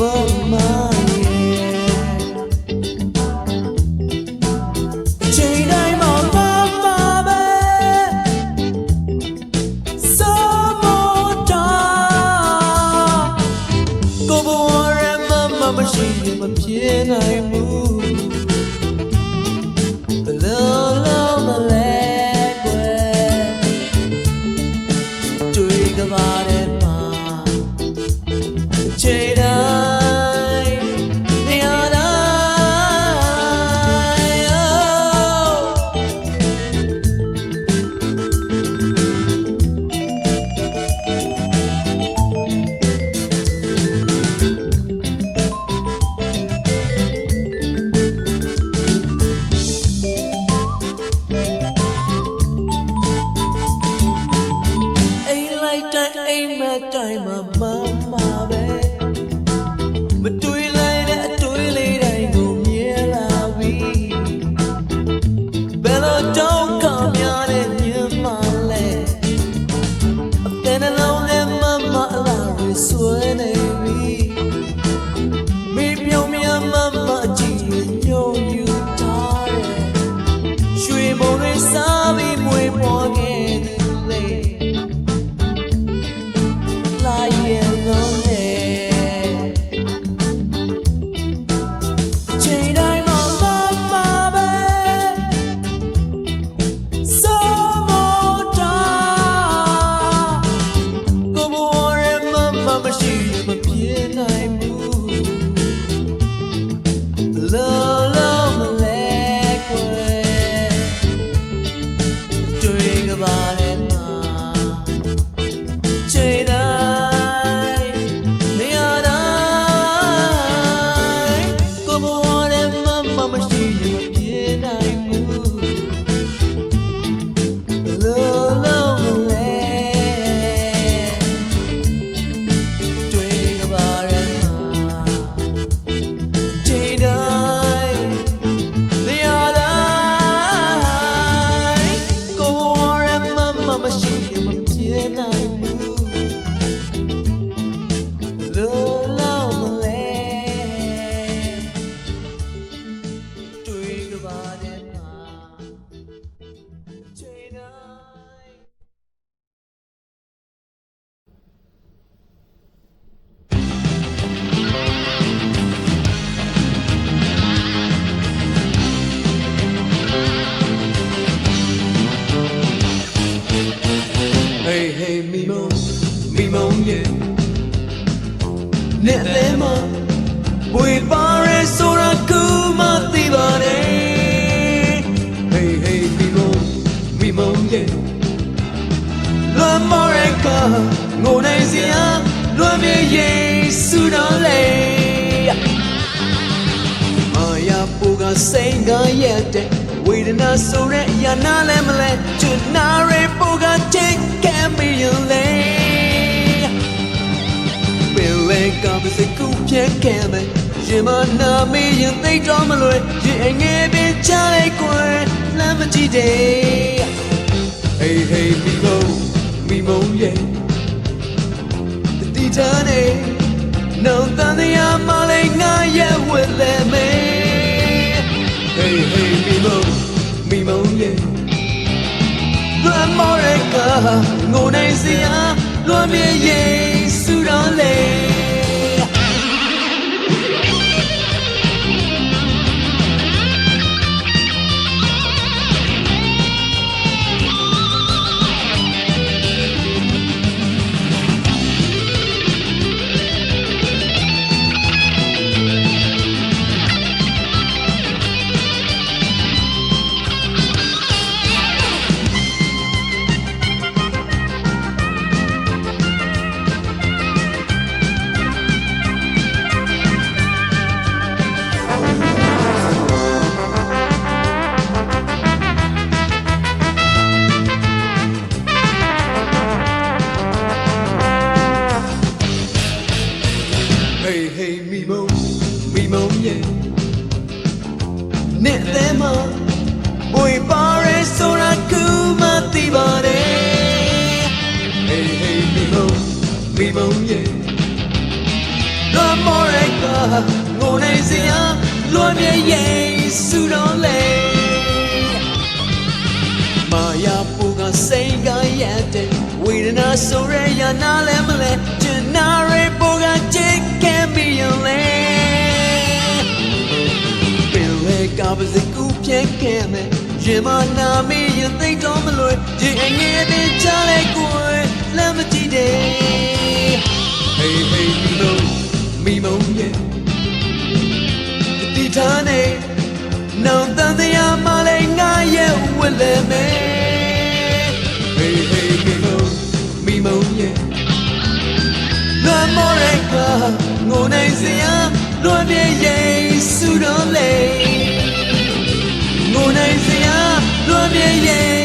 မ ကရဲ့တဲ့ဝေဒနာဆိုတဲ့အရာနာလည်းမလဲချွနာရဲပူကချစ်ကမ်းမီလေပင်လေကပစကူပြဲကဲမယ်ရင်မနာမေးရင်သိတော့မလွယ်ရင်ငယ်ပင်ချလိုက်ကွယ်လမ်းမကြည့်တဲ့ Hey hey မိမမိမရဲ့ဒီတန်းနေနောင်တန်တရားမလေးငါရဲ့ဝက်လဲမေ Hey hey မိမမိမရဲ့လွမ်းမောရကငိုနေစရာလွမ်း ရင်မနာမီရင်သိတော့မလို့ဒီအငယ်တဲ့ချလိုက်ကိုယ်လမ်းမကြည့်တဲ့ Hey hey မိမမိမရဲ့ဒီထားနေနောင်တန်တရားမလေးငါရဲ့ဝက်လဲမယ် Hey hey မိမမိမရဲ့လွမ်းမောရကငိုနေစရာလွမ်းမြေရဲ့စူတော်လေ လွ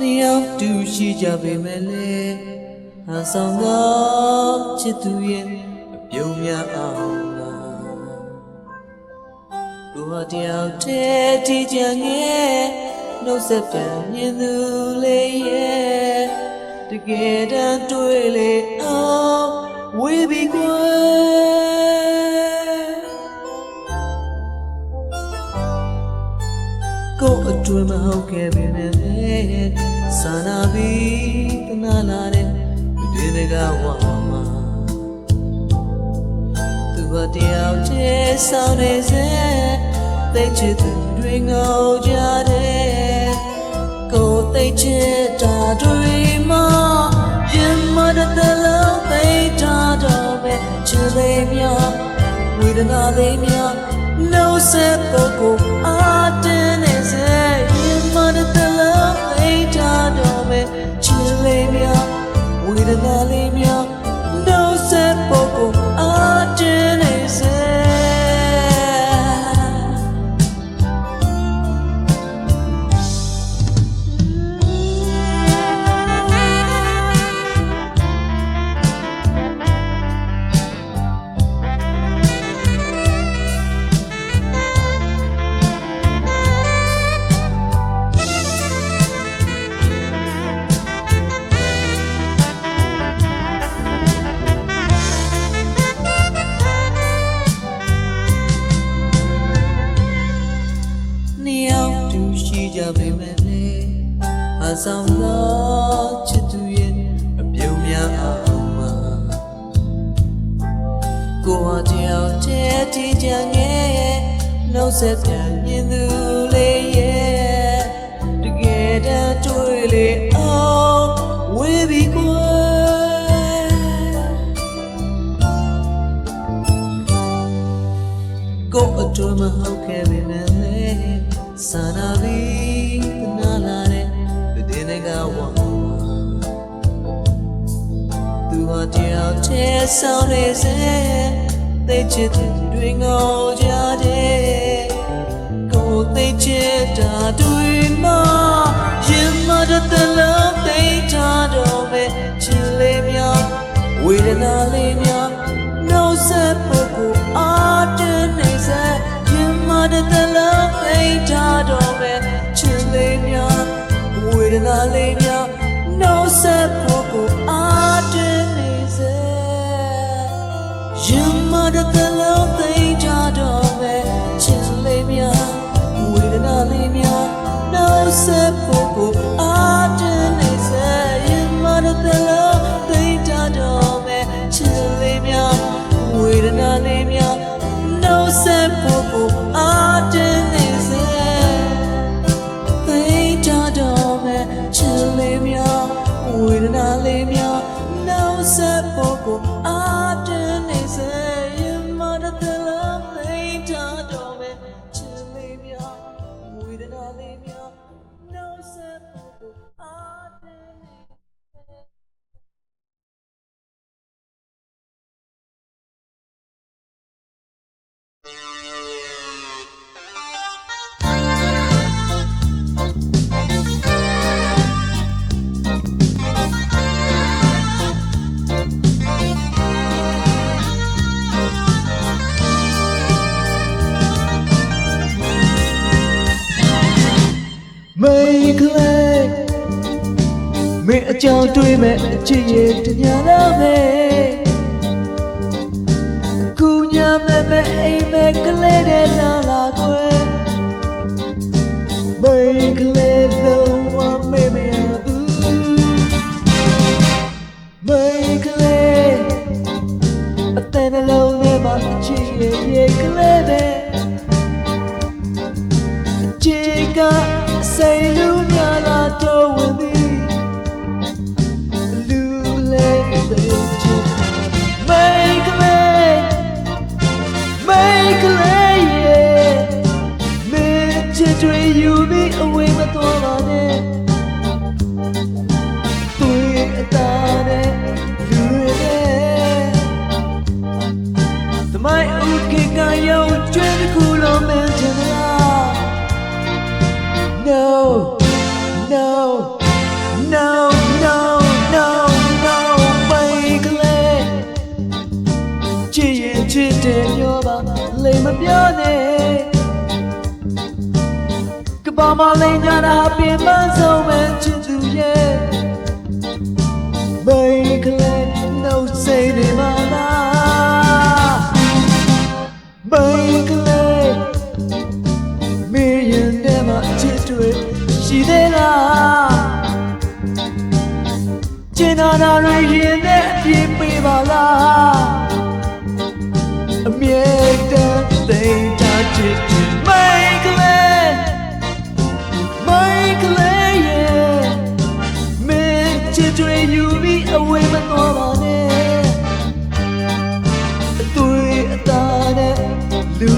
နှစ်ယောက်တူရှိကြပေမဲ့လေဟာဆောင်သောချစ်သူရဲ့အပြုံးများအောင်လားကိုဟာတယောက်တည်းတည်ကြငယ်နှုတ်ဆက်ပြန်မြင်သူလေးရဲ့တကယ်တမ်းတွေ့လေအောင်ဝေးပြီးကွယ်ကိုယ်အတွင်မဟုတ်ခဲ့ပေ နဲ့စာနာပြီးတနာလာတဲ့ဒီတကဝါမှာသူကတယောက်တည်းဆောင်နေစေသိချစ်သူတွေငိုကြတယ်ကိုယ်သိချစ်တာတွေမှာရင်မတဲ့လုံးသိထားတော့ပဲချစ်လေးများဝေဒနာလေးများ no se poco atene নালে ပြန်ငယ်နှုတ်ဆက်ပြန်မြင်သူလေးရဲ့တကယ်တမ်းတွေ့လေအောင်ဝေးပြီးကွယ်ကိုယ်အတွက်မဟုတ်ခဲ့ပေမဲ့လေစာနာပြီးတနာလာတဲ့လူတွေကဝါသူဟာတယောက်တည်းဆောင်နေစေသိချစ်သူ တွေငေါကြတဲ့ကိုယ်သိချစ်တာတွေမှာရင်မတဲ့လုံးသိထားတော့မဲ့ချစ်လေးများဝေဒနာလေးများနှုတ်ဆက်ဖို့ကိုအားတင်းနေစေရင်မတဲ့လုံးသိထားတော့မဲ့ချစ်လေးများဝေဒနာလေးများနှုတ်ဆက်ဖို့ကိုအားတင်းနေစေရင် အကြောင်းတွေးမဲ့အချစ်ရဲ့တညာလာမဲ့ကူညာမဲ့မဲ့အိမ်မဲ့ကလေးတဲ့လာလာကွယ်မိတ်ကလေးလုံးဝမေ့မရဘူးမိတ်ကလေးအတဲ့နှလုံးထဲမှာအချစ်ရဲ့ရဲ့ကလေးတဲ့ချေကစိတ်လူများလာ ပြောနဲ့ကဘာမလိမ်ကြတာပြင်ပန်းဆုံးပဲချစ်သူရဲ့ Michael နှုတ်စိတ်နေမလား Michael မင်းရင်ထဲမှာအချစ်တွေရှိသေးလားကျင်နာနာတွေရင်နဲ့အပြည့်ပေးပါလား မ်းသိတာချစ်ချင်မိုက်ကလေးမိုက်ကလေးရဲ့မင်းချစ်တွေယူပြီးအဝေးမသွားပါနဲ့အသွေးအသားနဲ့လူ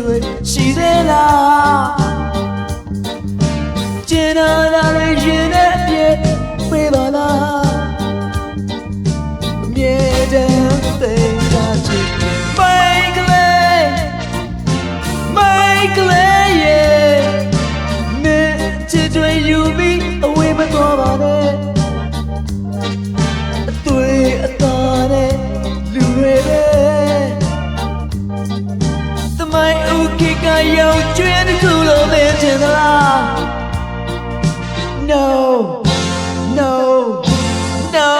to it. She's in love. ရုပ်ကျွင်းတစ်ခုလိုသိချင်သလား No No No